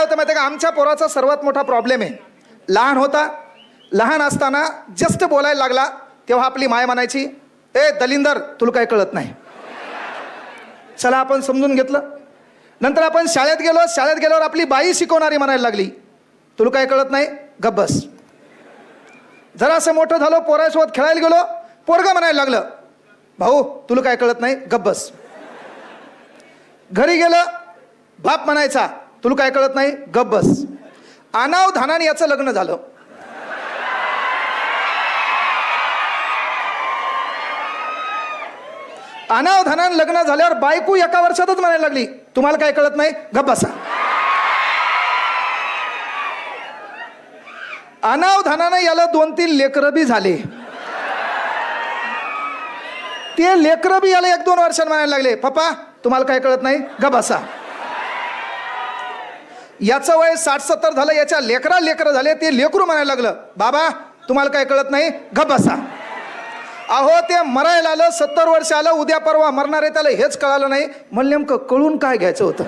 काय होतं माहिती का? आमच्या पोराचा सर्वात मोठा प्रॉब्लेम आहे. लहान होता. लहान असताना जस्ट बोलायला लागला. तेव्हा आपली माय म्हणायची ए दलिंदर तुला काय कळत नाही. चला आपण समजून घेतलं. नंतर आपण शाळेत गेलो. शाळेत गेल्यावर आपली बाई शिकवणारी म्हणायला लागली तुला काय कळत नाही? गब्बस जरा असं मोठं झालो पोरासोबत खेळायला गेलो. पोरगा म्हणायला लागलं भाऊ तुला काय कळत नाही? गब्बस घरी गेलं. बाप म्हणायचा तुला काय कळत नाही? गप बस. आनाव धानाने याचं लग्न झालं. अनाव धानान लग्न झाल्यावर बायको एका वर्षातच म्हणायला लागली. तुम्हाला काय कळत नाही? गप बसा. अनाव याला दोन तीन लेकरं बी झाले. ते लेकरं बी याला एक दोन वर्षात म्हणायला लागले. पप्पा तुम्हाला काय कळत नाही? गप बसा. याचं वय साठ सत्तर झालं याच्या लेकरा लेकरं झाले ते लेकरू म्हणायला लागलं बाबा तुम्हाला काय कळत नाही? गप अहो ते मरायला आलं सत्तर वर्ष आलं उद्या परवा मरणार आहे त्याला हेच कळालं नाही. मला नेमकं कळून काय घ्यायचं होतं?